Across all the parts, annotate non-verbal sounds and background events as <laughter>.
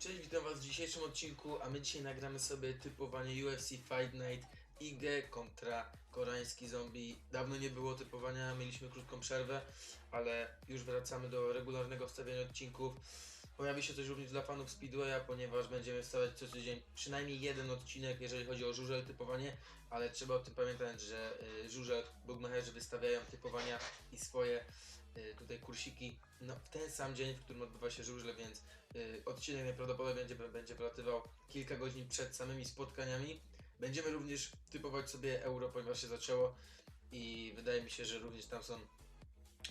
Cześć, witam was w dzisiejszym odcinku, a my dzisiaj nagramy sobie typowanie UFC Fight Night IG kontra koreański zombie. Dawno nie było typowania, mieliśmy krótką przerwę, ale już wracamy do regularnego wstawiania odcinków. Pojawi się coś również dla fanów Speedwaya, ponieważ będziemy wstawiać co tydzień przynajmniej jeden odcinek, jeżeli chodzi o żużel typowanie, ale trzeba o tym pamiętać, że y, żużel, bookmacherzy wystawiają typowania i swoje tutaj kursiki no, w ten sam dzień, w którym odbywa się żużle, więc y, odcinek najprawdopodobniej będzie, będzie wylatywał kilka godzin przed samymi spotkaniami. Będziemy również typować sobie euro, ponieważ się zaczęło i wydaje mi się, że również tam są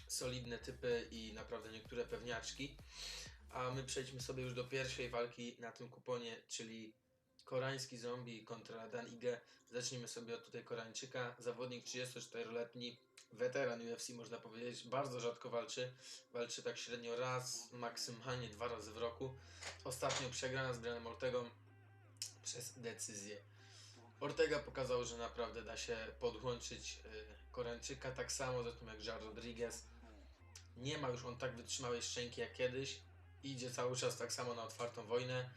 solidne typy i naprawdę niektóre pewniaczki. A my przejdźmy sobie już do pierwszej walki na tym kuponie, czyli koreański zombie kontra Dan Ige. Zacznijmy sobie od tutaj Koreańczyka. Zawodnik 34-letni, weteran UFC można powiedzieć, bardzo rzadko walczy. Walczy tak średnio raz, maksymalnie dwa razy w roku. Ostatnio przegrana z Brianem Ortegą przez decyzję. Ortega pokazał, że naprawdę da się podłączyć y, Koreańczyka, tak samo zresztą jak Jar Rodriguez. Nie ma już on tak wytrzymałej szczęki jak kiedyś. Idzie cały czas tak samo na otwartą wojnę.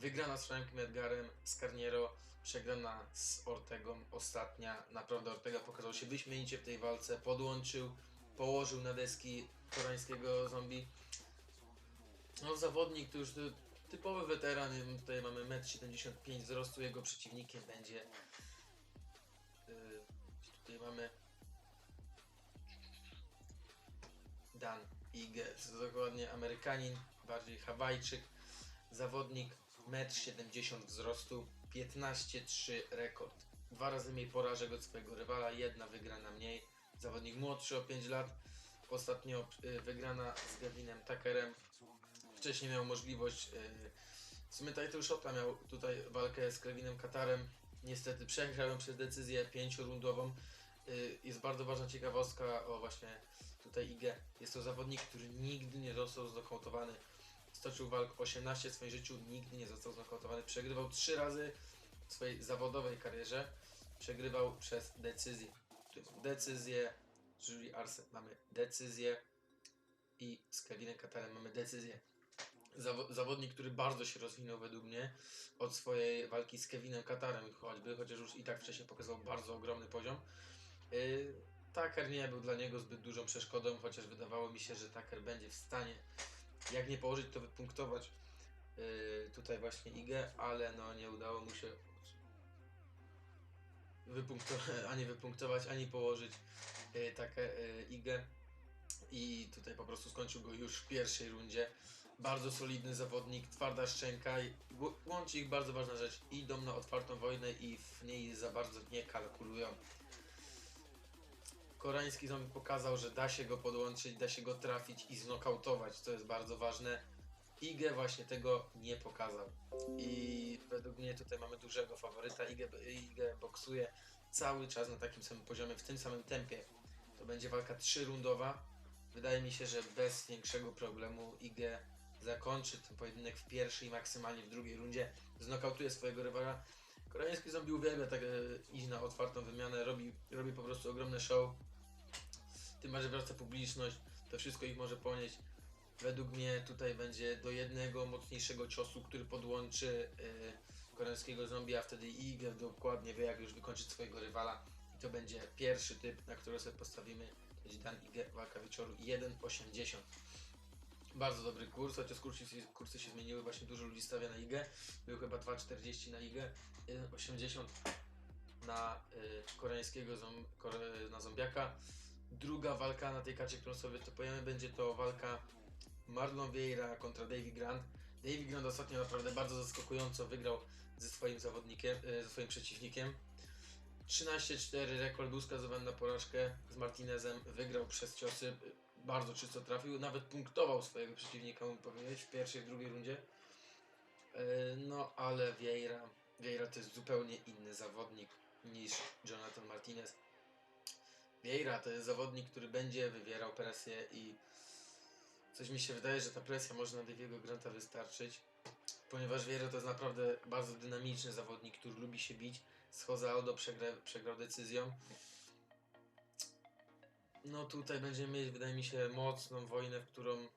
Wygrana z Frankiem Edgarem, z Carniero, przegrana z Ortegą ostatnia. Naprawdę Ortega pokazał się wyśmienicie w tej walce, podłączył, położył na deski koreańskiego zombie. No zawodnik to już ty- typowy weteran, tutaj mamy 1,75 m wzrostu, jego przeciwnikiem będzie yy, tutaj mamy Dan Ige, dokładnie Amerykanin, bardziej Hawajczyk, zawodnik 1,70 m wzrostu, 15-3 rekord. Dwa razy mniej porażek od swojego rywala, jedna wygrana mniej. Zawodnik młodszy o 5 lat, ostatnio y, wygrana z Gavinem Tuckerem. Wcześniej miał możliwość, y, w sumie Title Shota miał tutaj walkę z Kevinem Katarem. Niestety przegrał przez decyzję pięciorundową. Y, Jest bardzo ważna ciekawostka o właśnie tutaj IG. Jest to zawodnik, który nigdy nie został znokautowany. Stoczył walk 18 w swoim życiu, nigdy nie został znokautowany. Przegrywał 3 razy w swojej zawodowej karierze. Przegrywał przez decyzję. Tu decyzję, z Julie Arce mamy decyzję i z Kevinem Katarem mamy decyzję. Zawo- zawodnik, który bardzo się rozwinął według mnie od swojej walki z Kevinem Katarem choćby, chociaż już i tak wcześniej pokazał bardzo ogromny poziom. Yy, nie był dla niego zbyt dużą przeszkodą, chociaż wydawało mi się, że Tucker będzie w stanie, jak nie położyć, to wypunktować yy, tutaj właśnie Igę, ale no nie udało mu się <laughs> ani wypunktować, ani położyć yy, Tucker, yy, Igę i tutaj po prostu skończył go już w pierwszej rundzie. Bardzo solidny zawodnik, twarda szczęka, łączy ich bardzo ważna rzecz, idą na otwartą wojnę i w niej za bardzo nie kalkulują koreański zombie pokazał, że da się go podłączyć, da się go trafić i znokautować, co jest bardzo ważne. Ige właśnie tego nie pokazał. I według mnie tutaj mamy dużego faworyta. Ige, Ige boksuje cały czas na takim samym poziomie, w tym samym tempie. To będzie walka trzyrundowa. Wydaje mi się, że bez większego problemu Ige zakończy ten pojedynek w pierwszej, maksymalnie w drugiej rundzie. Znokautuje swojego rywala. Koreański zombie uwielbia tak e, iść na otwartą wymianę, robi, robi po prostu ogromne show. Tym bardziej wraca publiczność, to wszystko ich może ponieść. Według mnie tutaj będzie do jednego mocniejszego ciosu, który podłączy e, koreańskiego zombie, a wtedy Iger dokładnie wie jak już wykończyć swojego rywala. I to będzie pierwszy typ, na który sobie postawimy. To będzie Dan Iger, walka wieczoru 1,80. Bardzo dobry kurs, chociaż kursy, kursy się zmieniły, właśnie dużo ludzi stawia na IG. Był chyba 2,40 na IG, 1,80 na y, koreańskiego zom, kore, na zombiaka. Druga walka na tej karcie, którą sobie typujemy, będzie to walka Marlon Vieira kontra Davy Grant. Davy Grant ostatnio naprawdę bardzo zaskakująco wygrał ze swoim zawodnikiem, y, ze swoim przeciwnikiem. 13-4 rekord był skazywany na porażkę z Martinezem, wygrał przez ciosy, y, bardzo czysto trafił, nawet punktował swojego przeciwnika, mógł powiedzieć, w pierwszej, w drugiej rundzie. E, No, ale Vieira, Vieira to jest zupełnie inny zawodnik niż Jonathan Martinez. Vieira to jest zawodnik, który będzie wywierał presję i coś mi się wydaje, że ta presja może na Daviego Granta wystarczyć, ponieważ Vieira to jest naprawdę bardzo dynamiczny zawodnik, który lubi się bić. Aldo przegra, przegrał decyzją. No tutaj będziemy mieć, wydaje mi się, mocną wojnę, w którą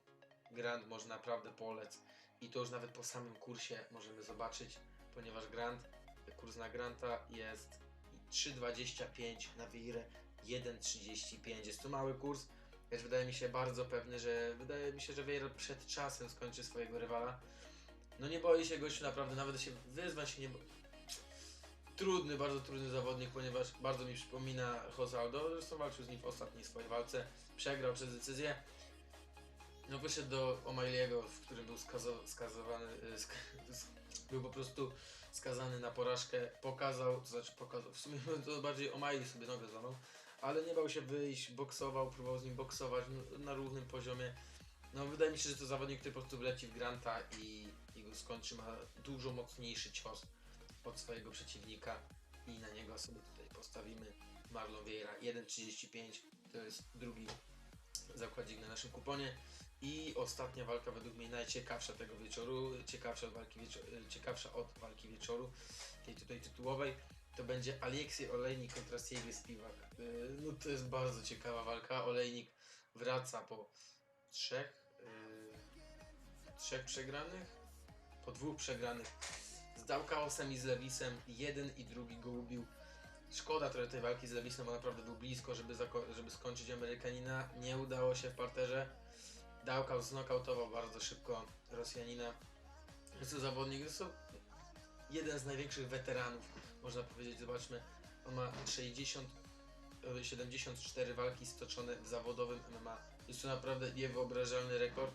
Grant może naprawdę polec. I to już nawet po samym kursie możemy zobaczyć, ponieważ grant, kurs na granta jest 3,25 na Weirę 1,35. Jest to mały kurs, lecz wydaje mi się bardzo pewny, że wydaje mi się, że Weira przed czasem skończy swojego rywala. No nie boi się gościu naprawdę, nawet się wyzwań się nie boi. Trudny, bardzo trudny zawodnik, ponieważ bardzo mi przypomina Josaldo. Zresztą walczył z nim w ostatniej swojej walce. Przegrał przez decyzję. No wyszedł do O'Malley'ego, w którym był skazo- skazowany, y, sk był po prostu skazany na porażkę. Pokazał, to znaczy pokazał, w sumie to bardziej O'Malley sobie nogę złamał, ale nie bał się wyjść, boksował, próbował z nim boksować no, na równym poziomie. No wydaje mi się, że to zawodnik, który po prostu wleci w Granta i, i go skończy, ma dużo mocniejszy cios od swojego przeciwnika. I na niego sobie tutaj postawimy Marlon Vieira. 1.35 to jest drugi zakładzik na naszym kuponie. I ostatnia walka według mnie najciekawsza tego wieczoru, ciekawsza od walki, wieczo- ciekawsza od walki wieczoru, tej tutaj tytułowej, to będzie Aleksiej Olejnik kontra Siegry Spivak. Yy, No to jest bardzo ciekawa walka. Olejnik wraca po trzech, yy, trzech przegranych, po dwóch przegranych. Zdał chaosem i z Lewisem, jeden i drugi go ubił. Szkoda trochę tej walki z Lewisem, bo naprawdę był blisko, żeby, żeby skończyć Amerykanina. Nie udało się w parterze. Dałkał znokautował bardzo szybko Rosjanina. Jest to zawodnik, jest to jeden z największych weteranów, można powiedzieć. Zobaczmy, on ma 60, e, 74 walki stoczone w zawodowym MMA. Jest to naprawdę niewyobrażalny rekord.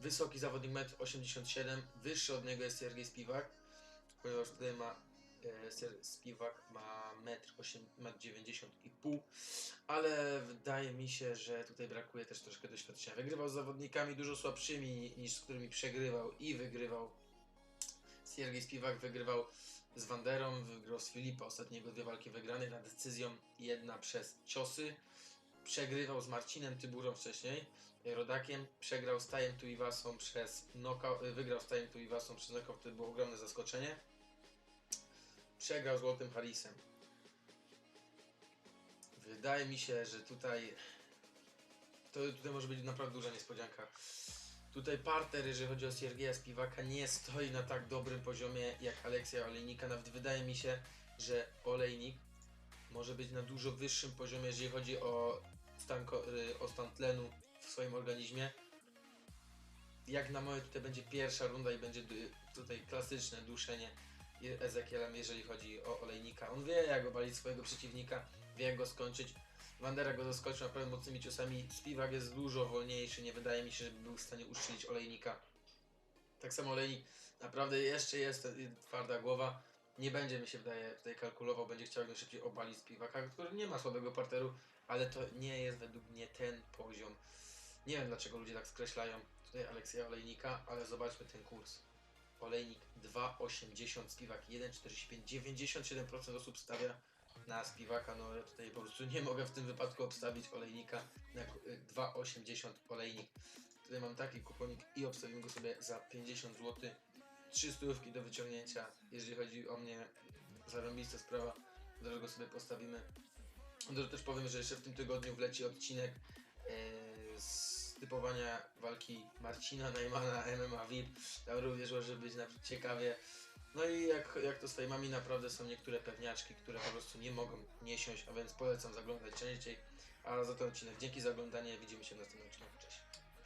Wysoki zawodnik 1,87 m, wyższy od niego jest Sergiej Spiwak, ponieważ tutaj ma e, Spiwak ma 1,90 m ale wydaje mi się, że tutaj brakuje też troszkę doświadczenia. Wygrywał z zawodnikami dużo słabszymi niż z którymi przegrywał i wygrywał. Siergiej Spiwak wygrywał z Wanderą, wygrał z Filipa, ostatniego dwie walki wygrane na decyzją, jedna przez ciosy. Przegrywał z Marcinem Tyburą wcześniej, rodakiem, przegrał z Tajem Tuivasą przez knockout, e, wygrał z Tajem Tuivasą przez knockout, to było ogromne zaskoczenie. Przegrał z Waltem Harrisem. Wydaje mi się, że tutaj to tutaj może być naprawdę duża niespodzianka. Tutaj parter, jeżeli chodzi o Siergieja Spiwaka, nie stoi na tak dobrym poziomie jak Aleksja Olejnika. Nawet wydaje mi się, że Olejnik może być na dużo wyższym poziomie, jeżeli chodzi o stan, y, o stan tlenu w swoim organizmie. Jak na moje tutaj będzie pierwsza runda i będzie dy- tutaj klasyczne duszenie Ezekielem, jeżeli chodzi o Olejnika. On wie jak obalić swojego przeciwnika, wie jak go skończyć. Wandera go zaskoczył naprawdę mocnymi ciosami. Spiwak jest dużo wolniejszy, nie wydaje mi się, żeby był w stanie uszczelić Olejnika. Tak samo Olejnik naprawdę jeszcze jest twarda głowa. Nie będzie mi się wydaje tutaj kalkulował, będzie chciał jak najszybciej obalić Spiwaka, który nie ma słabego parteru, ale to nie jest według mnie ten poziom. Nie wiem dlaczego ludzie tak skreślają tutaj Aleksja Olejnika, ale zobaczmy ten kurs. Olejnik 2,80, Spiwak 1,45, 97% osób stawia na Spiwaka, no ja tutaj po prostu nie mogę w tym wypadku obstawić Olejnika na ku- y, 2,80 Olejnik. Tutaj mam taki kuponik i obstawimy go sobie za 50 zł. 3 stówki do wyciągnięcia, jeżeli chodzi o mnie, zarąbista sprawa, do go sobie postawimy. To też powiem, że jeszcze w tym tygodniu wleci odcinek e, z typowania walki Marcina Najmana MMA VIP. Tam również może być na ciekawie. No i jak, jak to z fejmami naprawdę są niektóre pewniaczki, które po prostu nie mogą nie siąść, a więc polecam zaglądać częściej. A za ten odcinek dzięki za oglądanie, widzimy się w następnym odcinku. Cześć.